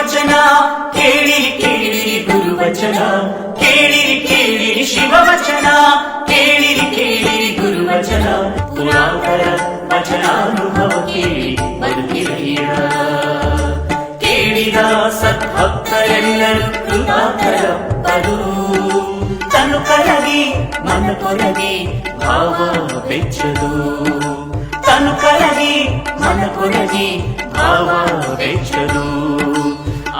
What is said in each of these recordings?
ಶಿವವಚನ ಕೇಳಿರಿ ಕೇಳಿರಿ ಗುರುವಚನ ಕೇಳಿರಿ ಕೇಳಿರಿ ಶಿವವಚನ ಕೇಳಿರಿ ಕೇಳಿರಿ ಗುರುವಚನ ಪುರಾತರ ವಚನಾನುಭವ ಕೇಳಿ ಬದುಕಿರಯ್ಯ ಕೇಳಿದ ಸದ್ಭಕ್ತರೆಲ್ಲರೂ ಕೃಪಾಕರಪ್ಪರು ತನು ಕರಗಿ ಮನ ಕೊರಗಿ ಭಾವ ಬೆಚ್ಚದು ತನು ಕರಗಿ ಮನ ಕೊರಗಿ ಭಾವ ಬೆಚ್ಚದು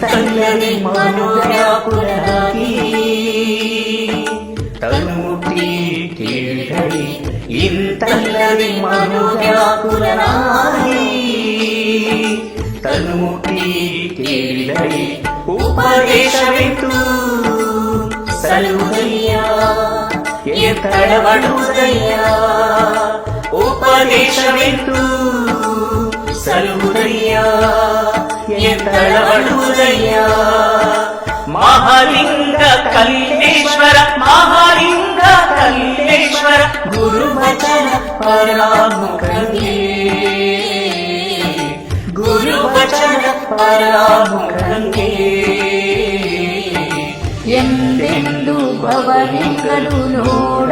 తల్లని మనోరాపురాకి తనుటి కీడడి ఇంతల్లని మనోరాపురాకి తనుటి కీడడి ఉపదేశమితు సలుగయ్యా ఎత్తడబడుదయ్యా ఉపదేశమితు సలుగయ్యా ಎತ್ತಳಬಡುವುದಯ್ಯ ಮಹಾಲಿಂಗ ಕಲ್ಲೇಶ್ವರ ಮಹಾಲಿಂಗ ಕಲ್ಲೇಶ್ವರ ಗುರುವಚನ ಪರಾಮುಖಂಗೆ ಗುರುವಚನ ಪರಾಮುಖಂಗೆ ಎಂದೆಂದು ಭವಲಿಂಗನು ನೋಡ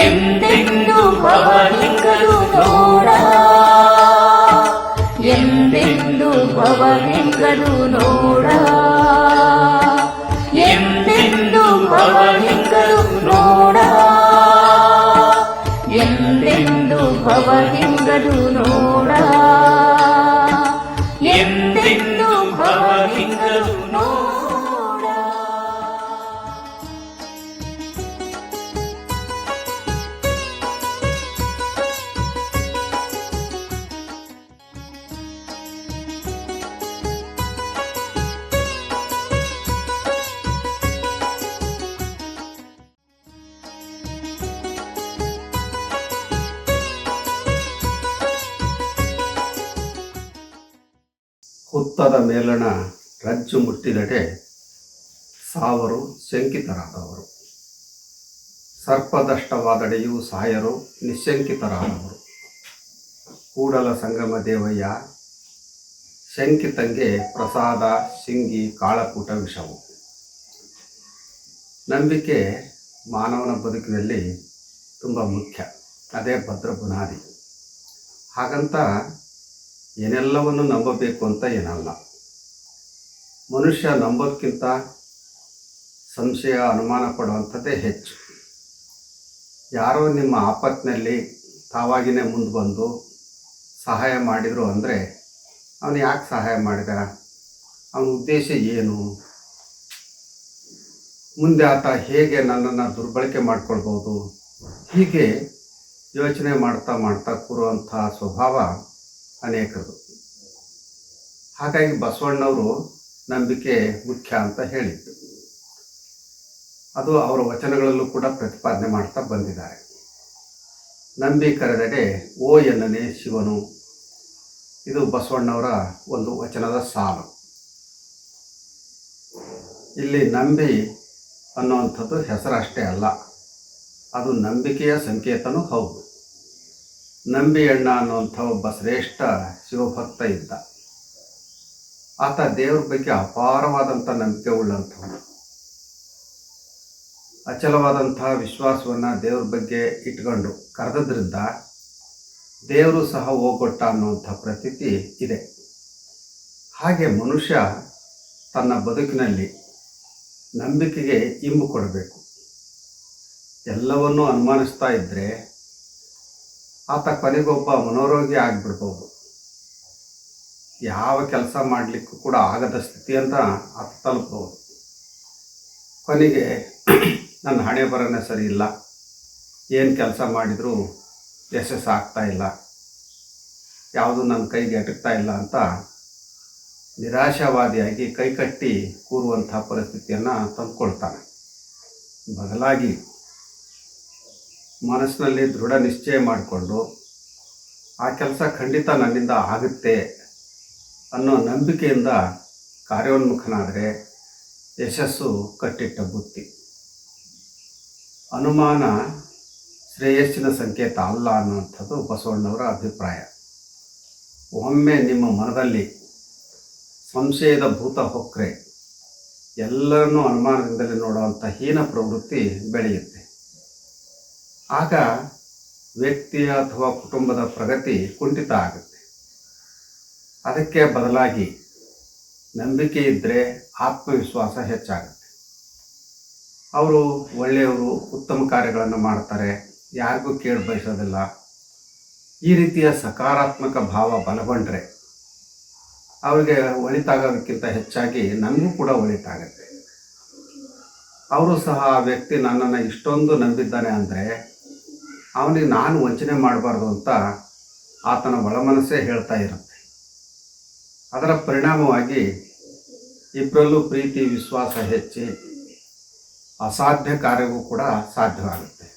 ಎಂದೆಂದು ಭವಲಿಂಗನು ನೋಡ ಎಂದೆಂದು ಭವಲಿಂಗನು ನೋಡ ಎಂದೆಂದು ಭವಲಿಂಗನು ನೋಡ ಹುತ್ತದ ಮೇಲಣ ರಜ್ಜು ಮುಟ್ಟಿದಡೆ ಸಾವರು ಶಂಕಿತರಾದವರು. ಸರ್ಪದಷ್ಟವಾದಡೆಯೂ ಸಾಯರು ನಿಶಂಕಿತರಾದವರು. ಕೂಡಲ ಸಂಗಮ ದೇವಯ್ಯ, ಶಂಕಿತಂಗೆ ಪ್ರಸಾದ, ಶಿಂಗಿ, ಕಾಳಕೂಟ ವಿಷವು. ನಂಬಿಕೆ ಮಾನವನ ಬದುಕಿನಲ್ಲಿ ತುಂಬ ಮುಖ್ಯ. ಅದೇ ಭದ್ರ ಬುನಾದಿ. ಹಾಗಂತ ಏನೆಲ್ಲವನ್ನು ನಂಬಬೇಕು ಅಂತ ಏನಲ್ಲ. ಮನುಷ್ಯ ನಂಬೋದಕ್ಕಿಂತ ಸಂಶಯ, ಅನುಮಾನ ಪಡುವಂಥದ್ದೇ ಹೆಚ್ಚು. ಯಾರೋ ನಿಮ್ಮ ಆಪತ್ತಿನಲ್ಲಿ ತಾವಾಗಿನೇ ಮುಂದೆ ಬಂದು ಸಹಾಯ ಮಾಡಿದರು ಅಂದರೆ ಅವನು ಯಾಕೆ ಸಹಾಯ ಮಾಡಿದ? ಅವನ ಉದ್ದೇಶ ಏನು? ಮುಂದೆ ಆತ ಹೇಗೆ ನನ್ನನ್ನು ದುರ್ಬಳಕೆ ಮಾಡ್ಕೊಳ್ಬೋದು? ಹೀಗೆ ಯೋಚನೆ ಮಾಡ್ತಾ ಮಾಡ್ತಾ ಕೂರುವಂಥ ಸ್ವಭಾವ ಅನೇಕರದು ಹಾಗಾಗಿ ಬಸವಣ್ಣವರು ನಂಬಿಕೆ ಮುಖ್ಯ ಅಂತ ಹೇಳಿದ್ದು ಅದು ಅವರ ವಚನಗಳಲ್ಲೂ ಕೂಡ ಪ್ರತಿಪಾದನೆ ಮಾಡ್ತಾ ಬಂದಿದ್ದಾರೆ. ನಂಬಿ ಕರೆದಡೆ ಓ ಎನ್ನನೆ ಶಿವನು. ಇದು ಬಸವಣ್ಣವರ ಒಂದು ವಚನದ ಸಾಲು. ಇಲ್ಲಿ ನಂಬಿ ಅನ್ನುವಂಥದ್ದು ಹೆಸರಷ್ಟೇ ಅಲ್ಲ. ಅದು ನಂಬಿಕೆಯ ಸಂಕೇತನೂ ಹೌದು. ನಂಬಿ ಅಣ್ಣ ಅನ್ನುವಂಥ ಒಬ್ಬ ಶ್ರೇಷ್ಠ ಶಿವಭಕ್ತ ಇದ್ದ. ಆತ ದೇವ್ರ ಬಗ್ಗೆ ಅಪಾರವಾದಂಥ ನಂಬಿಕೆ ಉಳ್ಳಂಥವನು. ಅಚಲವಾದಂಥ ವಿಶ್ವಾಸವನ್ನು ದೇವ್ರ ಬಗ್ಗೆ ಇಟ್ಕೊಂಡು ಕರೆದ್ರಿಂದ ದೇವರು ಸಹ ಹೋಗೊಟ್ಟ ಅನ್ನುವಂಥ ಪ್ರತೀತಿ ಇದೆ. ಹಾಗೆ ಮನುಷ್ಯ ತನ್ನ ಬದುಕಿನಲ್ಲಿ ನಂಬಿಕೆಗೆ ಇಂಬು ಕೊಡಬೇಕು. ಎಲ್ಲವನ್ನೂ ಅನುಮಾನಿಸ್ತಾ ಇದ್ದರೆ ಆತ ಕೊನೆಗೊಬ್ಬ ಮನೋರೋಗಿ ಆಗಿಬಿಡ್ಬೋದು. ಯಾವ ಕೆಲಸ ಮಾಡಲಿಕ್ಕೂ ಕೂಡ ಆಗದ ಸ್ಥಿತಿ ಅಂತ ಆತ ತಲುಪ್ಬೋದು. ಕೊನೆಗೆ ನನ್ನ ಹಣೆ ಬರನೇ ಸರಿ ಇಲ್ಲ. ಏನು ಕೆಲಸ ಮಾಡಿದರೂ ಯಶಸ್ಸು ಆಗ್ತಾ ಇಲ್ಲ. ಯಾವುದು ನನ್ನ ಕೈಗೆ ಅಟಕ್ತಾ ಇಲ್ಲ ಅಂತ ನಿರಾಶಾವಾದಿಯಾಗಿ ಕೈಕಟ್ಟಿ ಕೂರುವಂಥ ಪರಿಸ್ಥಿತಿಯನ್ನು ತಂದುಕೊಳ್ತಾನೆ. ಬದಲಾಗಿ ಮನಸ್ಸಿನಲ್ಲಿ ದೃಢ ನಿಶ್ಚಯ ಮಾಡಿಕೊಂಡು, ಆ ಕೆಲಸ ಖಂಡಿತ ನನ್ನಿಂದ ಆಗುತ್ತೆ ಅನ್ನೋ ನಂಬಿಕೆಯಿಂದ ಕಾರ್ಯೋನ್ಮುಖನಾದರೆ ಯಶಸ್ಸು ಕಟ್ಟಿಟ್ಟ ಬುತ್ತಿ. ಅನುಮಾನ ಶ್ರೇಯಸ್ಸಿನ ಸಂಕೇತ ಅಲ್ಲ ಅನ್ನುವಂಥದ್ದು ಬಸವಣ್ಣವರ ಅಭಿಪ್ರಾಯ. ಒಮ್ಮೆ ನಿಮ್ಮ ಮನದಲ್ಲಿ ಸಂಶಯದ ಭೂತ ಹೊಕ್ಕರೆ ಎಲ್ಲರನ್ನೂ ಅನುಮಾನದಿಂದಲೇ ನೋಡುವಂಥ ಹೀನ ಪ್ರವೃತ್ತಿ ಬೆಳೆಯುತ್ತೆ. ಆಗ ವ್ಯಕ್ತಿಯ ಅಥವಾ ಕುಟುಂಬದ ಪ್ರಗತಿ ಕುಂಠಿತ ಆಗುತ್ತೆ. ಅದಕ್ಕೆ ಬದಲಾಗಿ ನಂಬಿಕೆ ಇದ್ದರೆ ಆತ್ಮವಿಶ್ವಾಸ ಹೆಚ್ಚಾಗುತ್ತೆ. ಅವರು ಒಳ್ಳೆಯವರು, ಉತ್ತಮ ಕಾರ್ಯಗಳನ್ನು ಮಾಡ್ತಾರೆ, ಯಾರಿಗೂ ಕೇಳಿ ಬಯಸೋದಿಲ್ಲ. ಈ ರೀತಿಯ ಸಕಾರಾತ್ಮಕ ಭಾವ ಬಲಗೊಂಡ್ರೆ ಅವರಿಗೆ ಒಳಿತಾಗೋದಕ್ಕಿಂತ ಹೆಚ್ಚಾಗಿ ನನಗೂ ಕೂಡ ಒಳಿತಾಗತ್ತೆ. ಅವರು ಸಹ ಆ ವ್ಯಕ್ತಿ ನನ್ನನ್ನು ಇಷ್ಟೊಂದು ನಂಬಿದ್ದಾನೆ ಅಂದರೆ ಅವನಿಗೆ ನಾನು ವಂಚನೆ ಮಾಡಬಾರ್ದು ಅಂತ ಆತನ ಒಳಮನಸ್ಸೇ ಹೇಳ್ತಾ ಇರುತ್ತೆ. ಅದರ ಪರಿಣಾಮವಾಗಿ ಇಬ್ಬರಲ್ಲೂ ಪ್ರೀತಿ, ವಿಶ್ವಾಸ ಹೆಚ್ಚಿ ಅಸಾಧ್ಯ ಕಾರ್ಯವೂ ಕೂಡ ಸಾಧ್ಯವಾಗುತ್ತೆ.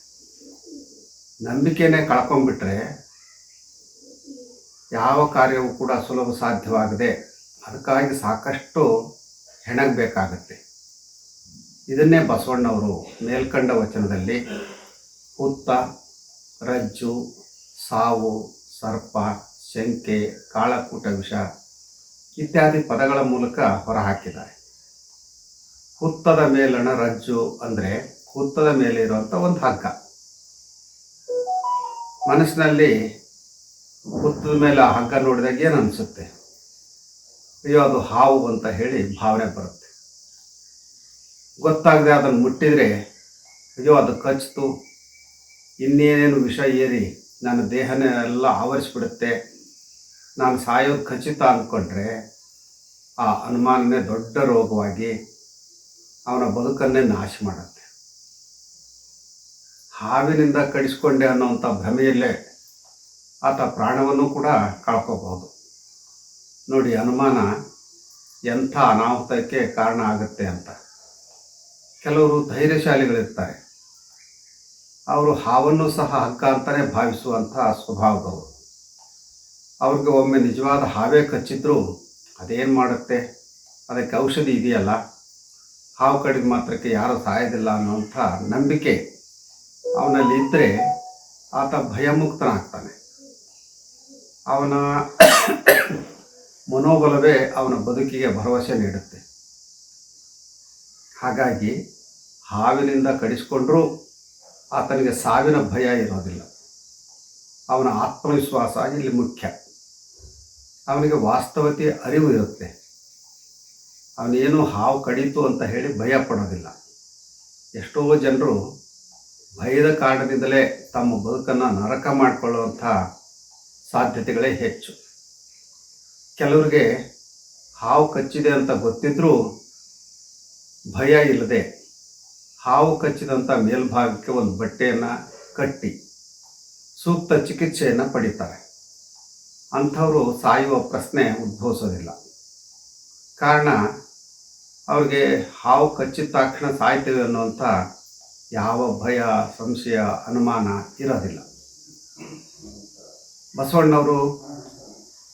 ನಂಬಿಕೆನೇ ಕಳ್ಕೊಂಬಿಟ್ರೆ ಯಾವ ಕಾರ್ಯವೂ ಕೂಡ ಸುಲಭ ಸಾಧ್ಯವಾಗದೆ ಅದಕ್ಕಾಗಿ ಸಾಕಷ್ಟು ಹೆಣಗಬೇಕಾಗತ್ತೆ. ಇದನ್ನೇ ಬಸವಣ್ಣವರು ಮೇಲ್ಕಂಡ ವಚನದಲ್ಲಿ ಹುತ್ತ ರಜ್ಜು, ಸಾವು, ಸರ್ಪ, ಶಂಕೆ, ಕಾಳಕೂಟ ವಿಷ ಇತ್ಯಾದಿ ಪದಗಳ ಮೂಲಕ ಹೊರಹಾಕಿದ್ದಾರೆ. ಹುತ್ತದ ಮೇಲಣ ರಜ್ಜು ಅಂದರೆ ಹುತ್ತದ ಮೇಲೆ ಇರುವಂಥ ಒಂದು ಹಗ್ಗ. ಮನಸ್ಸಿನಲ್ಲಿ ಹುತ್ತದ ಮೇಲೆ ಆ ಹಗ್ಗ ನೋಡಿದಾಗ ಏನು ಅನಿಸುತ್ತೆ? ಅಯ್ಯೋ, ಅದು ಹಾವು ಅಂತ ಹೇಳಿ ಭಾವನೆ ಬರುತ್ತೆ. ಗೊತ್ತಾಗದೆ ಅದನ್ನು ಮುಟ್ಟಿದರೆ ಅಯ್ಯೋ, ಅದು ಕಚ್ತು ಇನ್ನೇನೇನು ವಿಷ ಏರಿ, ನನ್ನ ದೇಹನೇ ಎಲ್ಲ ಆವರಿಸ್ಬಿಡುತ್ತೆ. ನಾನು ಸಾಯೋದು ಖಚಿತ ಅಂದ್ಕೊಂಡ್ರೆ ಆ ಅನುಮಾನನೇ ದೊಡ್ಡ ರೋಗವಾಗಿ ಅವನ ಬದುಕನ್ನೇ ನಾಶ ಮಾಡುತ್ತೆ. ಹಾವಿನಿಂದ ಕಡಿಸ್ಕೊಂಡೆ ಅನ್ನೋವಂಥ ಭ್ರಮೆಯಲ್ಲೇ ಆತ ಪ್ರಾಣವನ್ನು ಕೂಡ ಕಳ್ಕೋಬಹುದು ನೋಡಿ, ಅನುಮಾನ ಎಂಥ ಅನಾಹುತಕ್ಕೆ ಕಾರಣ ಆಗುತ್ತೆ ಅಂತ. ಕೆಲವರು ಧೈರ್ಯಶಾಲಿಗಳಿರ್ತಾರೆ. ಅವರು ಹಾವನ್ನು ಸಹ ಹಕ್ಕ ಅಂತಲೇ ಭಾವಿಸುವಂಥ ಸ್ವಭಾವದವರು. ಅವ್ರಿಗೆ ಒಮ್ಮೆ ನಿಜವಾದ ಹಾವೇ ಕಚ್ಚಿದ್ರು ಅದೇನು ಮಾಡುತ್ತೆ? ಅದಕ್ಕೆ ಔಷಧಿ ಇದೆಯಲ್ಲ? ಹಾವು ಕಡಿದ ಮಾತ್ರಕ್ಕೆ ಯಾರೂ ಸಾಯೋದಿಲ್ಲ ಅನ್ನುವಂಥ ನಂಬಿಕೆ ಅವನಲ್ಲಿ ಇದ್ದರೆ ಆತ ಭಯಮುಕ್ತನಾಗ್ತಾನೆ. ಅವನ ಮನೋಬಲವೇ ಅವನ ಬದುಕಿಗೆ ಭರವಸೆ ನೀಡುತ್ತೆ. ಹಾಗಾಗಿ ಹಾವಿನಿಂದ ಕಡಿಸ್ಕೊಂಡ್ರೂ ಆತನಿಗೆ ಸಾವಿನ ಭಯ ಇರೋದಿಲ್ಲ. ಅವನ ಆತ್ಮವಿಶ್ವಾಸ ಇಲ್ಲಿ ಮುಖ್ಯ. ಅವನಿಗೆ ವಾಸ್ತವತೆ ಅರಿವು ಇರುತ್ತೆ. ಅವನೇನು ಹಾವು ಕಡಿತು ಅಂತ ಹೇಳಿ ಭಯ ಪಡೋದಿಲ್ಲ. ಎಷ್ಟೋ ಜನರು ಭಯದ ಕಾರಣದಿಂದಲೇ ತಮ್ಮ ಬದುಕನ್ನು ನರಕ ಮಾಡಿಕೊಳ್ಳುವಂಥ ಸಾಧ್ಯತೆಗಳೇ ಹೆಚ್ಚು. ಕೆಲವರಿಗೆ ಹಾವು ಕಚ್ಚಿದೆ ಅಂತ ಗೊತ್ತಿದ್ದರೂ ಭಯ ಇಲ್ಲದೆ ಹಾವು ಕಚ್ಚಿದಂಥ ಮೇಲ್ಭಾಗಕ್ಕೆ ಒಂದು ಬಟ್ಟೆಯನ್ನು ಕಟ್ಟಿ ಸೂಕ್ತ ಚಿಕಿತ್ಸೆಯನ್ನು ಪಡಿತಾರೆ. ಅಂಥವರು ಸಾಯುವ ಪ್ರಶ್ನೆ ಉದ್ಭವಿಸೋದಿಲ್ಲ. ಕಾರಣ, ಅವ್ರಿಗೆ ಹಾವು ಕಚ್ಚಿದ ತಕ್ಷಣ ಸಾಯ್ತೇವೆ ಅನ್ನುವಂಥ ಯಾವ ಭಯ, ಸಂಶಯ, ಅನುಮಾನ ಇರೋದಿಲ್ಲ. ಬಸವಣ್ಣವರು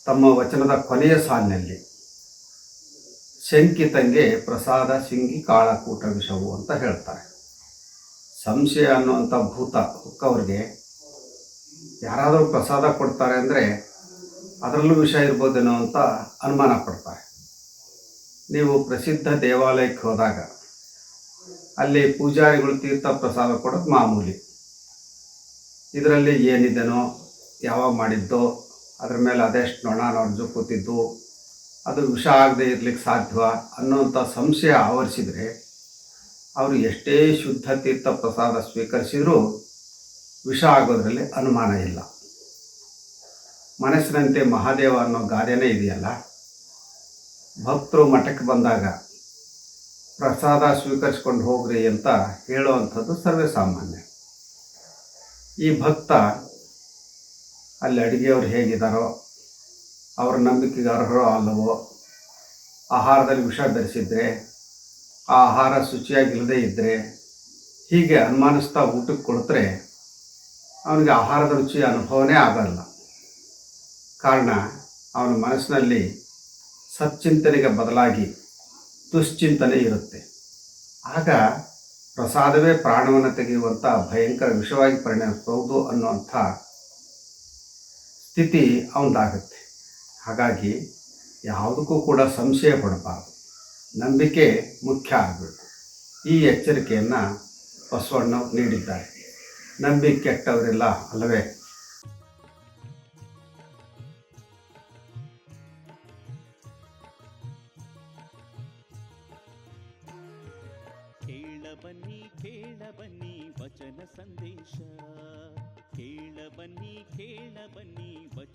ತಮ್ಮ ವಚನದ ಕೊನೆಯ ಸಾಲಿನಲ್ಲಿ ಶಂಕಿತಂಗೆ ಪ್ರಸಾದ ಸಿಂಗಿ ಕಾಳಕೂಟ ವಿಷವು ಅಂತ ಹೇಳ್ತಾರೆ. ಸಂಶಯ ಅನ್ನುವಂಥ ಭೂತ ಹುಕ್ಕವ್ರಿಗೆ ಯಾರಾದರೂ ಪ್ರಸಾದ ಕೊಡ್ತಾರೆ ಅಂದರೆ ಅದರಲ್ಲೂ ವಿಷ ಇರ್ಬೋದೇನೋ ಅಂತ ಅನುಮಾನ ಪಡ್ತಾರೆ. ನೀವು ಪ್ರಸಿದ್ಧ ದೇವಾಲಯಕ್ಕೆ ಹೋದಾಗ ಅಲ್ಲಿ ಪೂಜಾರಿಗಳು ತೀರ್ಥ ಪ್ರಸಾದ ಕೊಡೋದು ಮಾಮೂಲಿ. ಇದರಲ್ಲಿ ಏನಿದೆನೋ, ಯಾವಾಗ ಮಾಡಿದ್ದೋ, ಅದ್ರ ಮೇಲೆ ಅದೆಷ್ಟು ನೊಣ ನೊರ್ಜು ಕೂತಿದ್ದು ಅದು ವಿಷ ಆಗದೆ ಇರಲಿಕ್ಕೆ ಸಾಧ್ಯವ ಅನ್ನೋಂಥ ಸಂಶಯ ಆವರಿಸಿದರೆ ಅವರು ಎಷ್ಟೇ ಶುದ್ಧ ತೀರ್ಥ ಪ್ರಸಾದ ಸ್ವೀಕರಿಸಿದರೂ ವಿಷ ಆಗೋದರಲ್ಲಿ ಅನುಮಾನ ಇಲ್ಲ. ಮನಸ್ಸಿನಂತೆ ಮಹಾದೇವ ಅನ್ನೋ ಗಾದೆನೇ ಇದೆಯಲ್ಲ, ಭಕ್ತರು ಮಠಕ್ಕೆ ಬಂದಾಗ ಪ್ರಸಾದ ಸ್ವೀಕರಿಸ್ಕೊಂಡು ಹೋಗ್ರಿ ಅಂತ ಹೇಳುವಂಥದ್ದು ಸರ್ವೇ ಸಾಮಾನ್ಯ. ಈ ಭಕ್ತ ಅಲ್ಲಿ ಅಡುಗೆಯವ್ರು ಹೇಗಿದ್ದಾರೋ ಅವ್ರ ನಂಬಿಕೆಗೆ ಅರ್ಹರೋ ಅಲ್ಲವೋ? ಆಹಾರದಲ್ಲಿ ವಿಷ ಧರಿಸಿದ್ರೆ ಆ ಆಹಾರ ಶುಚಿಯಾಗಿಲ್ಲದೇ ಇದ್ದರೆ ಹೀಗೆ ಅನುಮಾನಿಸ್ತಾ ಊಟಕ್ಕೆ ಕೊಡ್ತಾರೆ, ಅವನಿಗೆ ಆಹಾರದ ರುಚಿ ಅನುಭವನೇ ಆಗಲ್ಲ. ಕಾರಣ, ಅವನ ಮನಸ್ಸಿನಲ್ಲಿ ಸಚ್ಚಿಂತನೆಗೆ ಬದಲಾಗಿ ದುಶ್ಚಿಂತನೆ ಇರುತ್ತೆ. ಆಗ ಪ್ರಸಾದವೇ ಪ್ರಾಣವನ್ನು ತೆಗೆಯುವಂಥ ಭಯಂಕರ ವಿಷವಾಗಿ ಪರಿಣಮಿಸಬಹುದು ಅನ್ನುವಂಥ ಸ್ಥಿತಿ ಅವನದಾಗುತ್ತೆ. ಹಾಗಾಗಿ ಯಾವುದಕ್ಕೂ ಕೂಡ ಸಂಶಯ ಪಡಬಾರ್ದು. ನಂಬಿಕೆ ಮುಖ್ಯ ಆಗಬೇಕು. ಈ ಎಚ್ಚರಿಕೆಯನ್ನು ಬಸವಣ್ಣ ನೀಡಿದ್ದಾರೆ. ನಂಬಿಕೆ ಕೆಟ್ಟವರಿಲ್ಲ ಅಲ್ಲವೇ? ಕೇಳ ಬನ್ನಿ ವಚನ ಸಂದೇಶ. ಕೇಳ ಬನ್ನಿ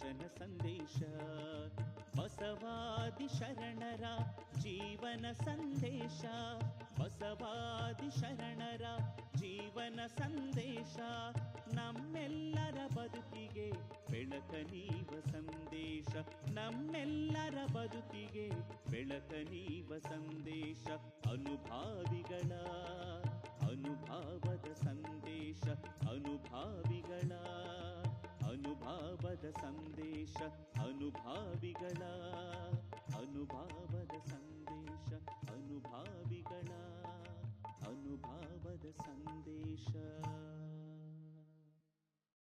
ಕೇಳ ಸಂದೇಶ. ಬಸವಾದಿ ಶರಣರ ಜೀವನ ಸಂದೇಶ. ಬಸವಾದಿ ಶರಣರ ಜೀವನ ಸಂದೇಶ. ನಮ್ಮೆಲ್ಲರ ಬದುಕಿಗೆ ಬೆಳಕ ನೀವ ಸಂದೇಶ. ನಮ್ಮೆಲ್ಲರ ಬದುಕಿಗೆ ಬೆಳಕ ನೀವ ಸಂದೇಶ.